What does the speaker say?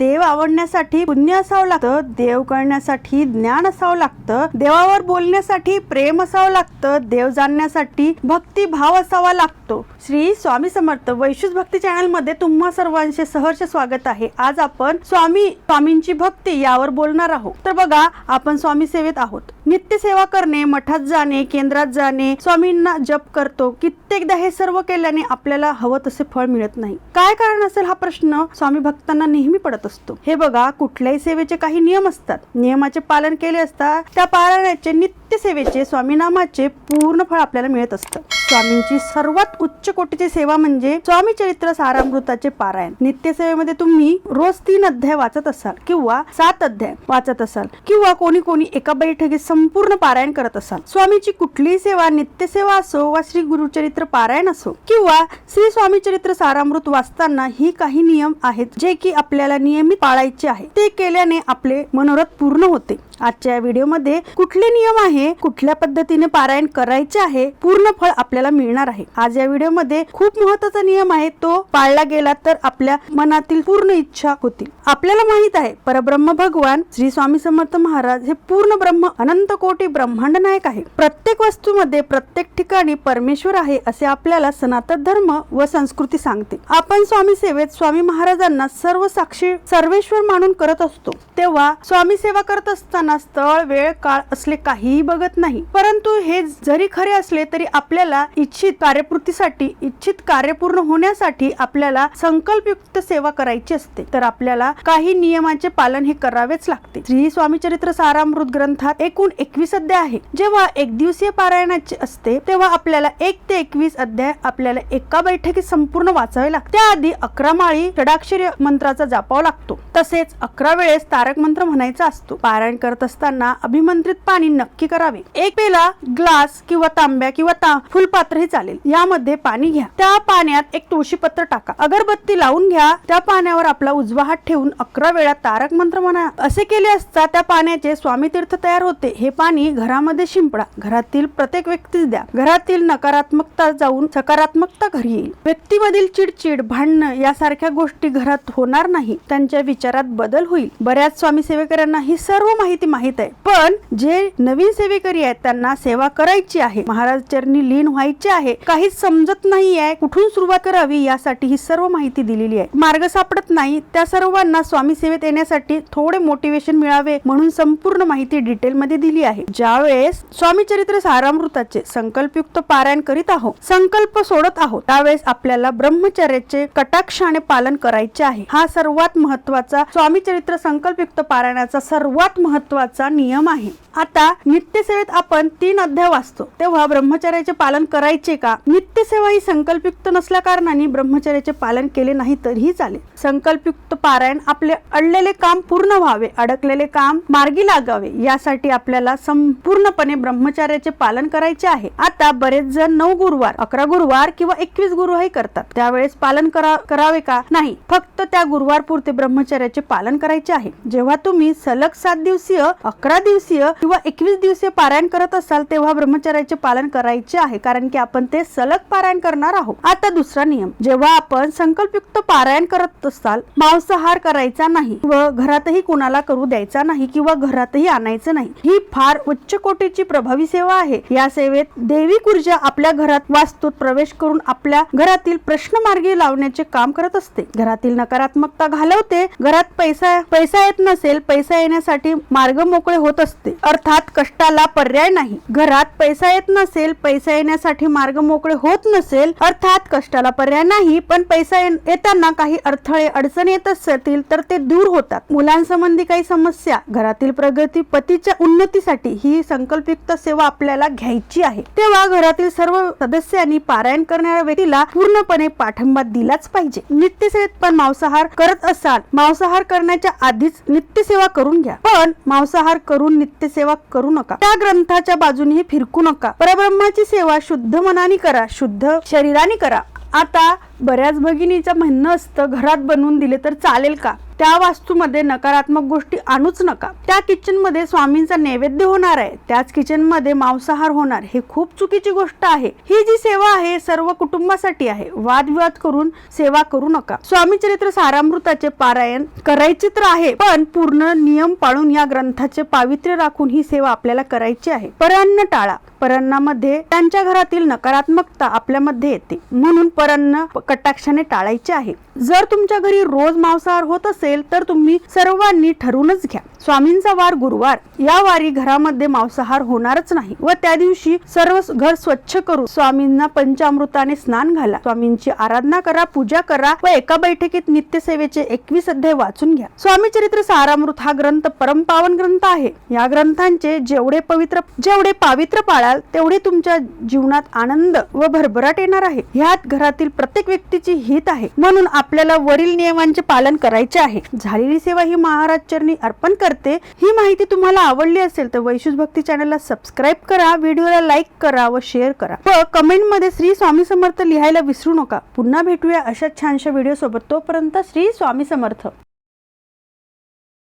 देव आवडण्यासाठी पुण्य असावं लागतं देव कळण्यासाठी ज्ञान असावं लागतं देवावर बोलण्यासाठी प्रेम असावं लागतं देव जाणण्यासाठी भक्ती भाव असावा लागतो. श्री स्वामी समर्थ वैशुष भक्ती चॅनलमध्ये तुम्हा सर्वांचे सहर्ष स्वागत आहे. आज आपण स्वामी स्वामींची भक्ती यावर बोलणार आहोत. तर बघा आपण स्वामी सेवेत आहोत. नित्य सेवा करणे मठात जाणे केंद्रात जाणे स्वामींना जप करतो कित्येकदा हे सर्व केल्याने आपल्याला हवं तसे फळ मिळत नाही. काय कारण असेल हा प्रश्न स्वामी भक्तांना नेहमी पडत असतो हे बघा कुठल्याही सेवेचे काही नियम असतात. नियमाचे पालन केले असता त्या पालनाचे नित्य सेवेचे स्वामीनामाचे पूर्ण फळ आपल्याला मिळत असतं. स्वामींची सर्वात उच्च कोटीची सेवा म्हणजे स्वामी चरित्र सारामृताचे पारायण. नित्यसेवेमध्ये तुम्ही रोज तीन अध्याय वाचत असाल किंवा सात अध्याय वाचत असाल किंवा कोणी कोणी एका बैठकीत संपूर्ण पारायण करत असाल. स्वामीची कुठलीही सेवा नित्यसेवा असो वा श्री गुरुचरित्र पारायण असो किंवा श्री स्वामी चरित्र सारामृत वाचताना ही काही नियम आहेत जे की आपल्याला नियमित पाळायचे आहे ते केल्याने आपले मनोरथ पूर्ण होते. आजच्या व्हिडिओमध्ये कुठले नियम आहेत? आहे कुठल्या पद्धतीने पारायण करायचे आहे पूर्ण फळ आपल्याला मिळणार आहे. आज या व्हिडिओमध्ये खूप महत्त्वाचा नियम आहे तो पाळला गेला तर आपल्या मनातील पूर्ण इच्छा होतील. आपल्याला माहीत आहे परब्रह्म भगवान श्री स्वामी समर्थ महाराज हे पूर्ण ब्रह्म अनंत कोटी ब्रह्मांड नायक आहे प्रत्येक वस्तूमध्ये प्रत्येक ठिकाणी परमेश्वर आहे असे आपल्याला सनातन धर्म व संस्कृती सांगते. आपण स्वामी सेवेत स्वामी महाराजांना सर्व साक्षी सर्वेश्वर मानून करत असतो. तेव्हा स्वामी सेवा करत असताना स्थळ वेळ काळ असले काहीही बघत नाही. परंतु हे जरी खरे असले तरी आपल्याला इच्छित कार्यपूर्तीसाठी इच्छित कार्यपूर्ण होण्यासाठी आपल्याला संकल्पयुक्त सेवा करायची असते. तर आपल्याला काही नियमांचे पालन हे करावेच लागते. श्री स्वामी चरित्र सारामृत ग्रंथात एकूण एकवीस अध्याय आहे. जेव्हा एक दिवसीय पारायणाचे असते तेव्हा आपल्याला एक ते एकवीस अध्याय आपल्याला एका बैठकीत संपूर्ण वाचावे लागते. त्याआधी अकरा माळी षडाक्षरी मंत्राचा जापावा लागतो. तसेच अकरा वेळेस तारक मंत्र म्हणायचा असतो. पारायण करत असताना अभिमंत्रित पाणी नक्की करावे. एक पेला ग्लास किंवा तांब्या किंवा ता फुलपात्रही चालेल. यामध्ये पाणी घ्या. त्या पाण्यात एक तुळशीपत्र टाका. अगरबत्ती लावून घ्या. त्या पाण्यावर आपला उजवा हात ठेवून अकरा वेळा तारक मंत्र म्हणा. असे केले असता त्या पाण्याचे स्वामी तीर्थ तयार होते. हे पाणी घरामध्ये शिंपडा. घरातील प्रत्येक व्यक्तीस द्या. घरातील नकारात्मकता जाऊन सकारात्मकता घरी येईल. व्यक्तीमधील चिडचिड भांडणं यासारख्या गोष्टी घरात होणार नाही. त्यांच्या विचारात बदल होईल. बऱ्याच स्वामी सेवेकऱ्यांना ही सर्व माहिती माहीत आहे. पण जे नवीन सेवेकरी आहेत त्यांना सेवा करायची आहे. महाराज चरणी लीन व्हायचे आहे. काहीच समजत नाही आहे कुठून सुरुवात करावी यासाठी ही सर्व माहिती दिलेली आहे. मार्ग सापडत नाही त्या सर्वांना स्वामी सेवेत येण्यासाठी थोडे मोटिवेशन मिळावे म्हणून संपूर्ण माहिती डिटेल मध्ये दिली आहे. ज्यावेळेस स्वामी चरित्र सारामृताचे संकल्पयुक्त पारायण करीत आहोत संकल्प सोडत आहोत त्यावेळेस आपल्याला ब्रह्मचर्याचे कटाक्षाने पालन करायचे आहे. हा सर्वात महत्त्वाचा स्वामी चरित्र संकल्पयुक्त पारायणाचा सर्वात महत्त्वाचा नियम आहे. आता नित्यसेवेत आपण तीन अध्याय वाचतो. तेव्हा ब्रह्मचर्याचे पालन करायचे का? नित्यसेवा ही संकल्पयुक्त नसल्या कारणाने ब्रह्मचर्याचे पालन केले नाही तरीही चालेल. संकल्पयुक्त पारायण आपले अडलेले काम पूर्ण व्हावे अडकलेले काम मार्गी लागावे यासाठी आपल्याला संपूर्णपणे ब्रह्मचर्याचे पालन करायचे आहे. आता बरेच जण नऊ गुरुवार अकरा गुरुवार किंवा एकवीस गुरुवारही करतात. त्यावेळेस पालन करा करावे का? नाही. फक्त त्या गुरुवार पुरते ब्रह्मचर्याचे पालन करायचे आहे. जेव्हा तुम्ही सलग सात दिवसीय अकरा दिवसीय किंवा एकवीस दिवसीय पारायण करत असाल तेव्हा ब्रह्मचर्याचे पालन करायचे आहे कारण की आपण ते सलग पारायण करणार आहोत. आता दुसरा नियम. जेव्हा आपण संकल्पयुक्त पारायण करत असाल मांसाहार करायचा नाही व घरातही कुणाला करू द्यायचा नाही किंवा घरातही आणायचं नाही ही फार उच्च कोटीची प्रभावी सेवा आहे. या सेवेत देवी ऊर्जा आपल्या घरात वास्तूत प्रवेश करून आपल्या घरातील प्रश्न मार्गी लावण्याचे काम करत असते. घरातील नकारात्मकता घालवते. घरात पैसा पैसा येत नसेल पैसा येण्यासाठी मार्ग मोकळे होत असते. अर्थात कष्टाला पर्याय नाही. घरात पैसा येत नसेल पैसा येण्यासाठी मार्ग मोकळे होत नसेल अर्थात कष्टाला पर्याय नाही पण पैसा येताना काही अडथळे अडचणी येत असतील तर ते दूर होतात. मुलांसंबंधी काही समस्या घरातील प्रगती पतीच्या उन्नतीसाठी ही संकल्पयुक्त सेवा आपल्याला घ्यायची आहे. तेव्हा घरातील सर्व सदस्यांनी पारायण करणाऱ्या व्यक्तीला पूर्णपणे पाठिंबा दिलाच पाहिजे. नित्यसेवेत पण मांसाहार करत असाल मांसाहार करण्याच्या आधीच नित्यसेवा करून घ्या. पण मांसाहार करून नित्यसेवा करू नका. त्या ग्रंथाच्या बाजूने फिरकू नका. परब्रह्माची सेवा शुद्ध मनाने करा शुद्ध शरीराने करा. आता बऱ्याच भगिनीचं म्हणणं असतं घरात बनवून दिले तर चालेल का? त्या वास्तूमध्ये नकारात्मक गोष्टी आणूच नका. त्या किचनमध्ये स्वामींचा नैवेद्य होणार आहे. त्याच किचनमध्ये मांसाहार होणार. हे खूप चुकीची गोष्ट आहे. ही जी सेवा आहे सर्व कुटुंबासाठी आहे. वादविवाद करून सेवा करू नका. स्वामी चरित्र सारामृताचे पारायण करायचे तर आहे पण पूर्ण नियम पाळून या ग्रंथाचे पावित्र्य राखून ही सेवा आपल्याला करायची आहे. परअन्न टाळा. परन्नामध्ये त्यांच्या घरातील नकारात्मकता आपल्यामध्ये येते. म्हणून परअन्न कटाक्षाने टाळायचे आहे. जर तुमच्या घरी रोज मांसाहार होत असेल तर तुम्ही सर्वांनी ठरूनच घ्या. स्वामींचा वार गुरुवार. या वारी घरामध्ये मांसाहार होणारच नाही व त्या दिवशी सर्व घर स्वच्छ करू स्वामींना पंचामृताने स्नान घाला. स्वामींची आराधना करा पूजा करा व एका बैठकीत नित्यसेवेचे एकवीस अध्याय वाचून घ्या. स्वामी चरित्र सारामृत हा ग्रंथ परमपावन ग्रंथ आहे. या ग्रंथांचे जेवढे पवित्र जेवढे पावित्र पाळाल तेवढे तुमच्या जीवनात आनंद व भरभराट येणार आहे. ह्यात घरातील प्रत्येक व्यक्तीची हित आहे. म्हणून आपल्याला वरील नियमांचे पालन करायचे आहे. झालेली सेवा ही महाराज चरणी अर्पण करते. ही माहिती तुम्हाला आवडली असेल तर वैशुष भक्ती चॅनलला सबस्क्राईब करा व्हिडिओला लाईक करा व शेअर करा. व कमेंटमध्ये श्री स्वामी समर्थ लिहायला विसरू नका. पुन्हा भेटूया अशा छानशा व्हिडिओ सोबत तोपर्यंत श्री स्वामी समर्थ.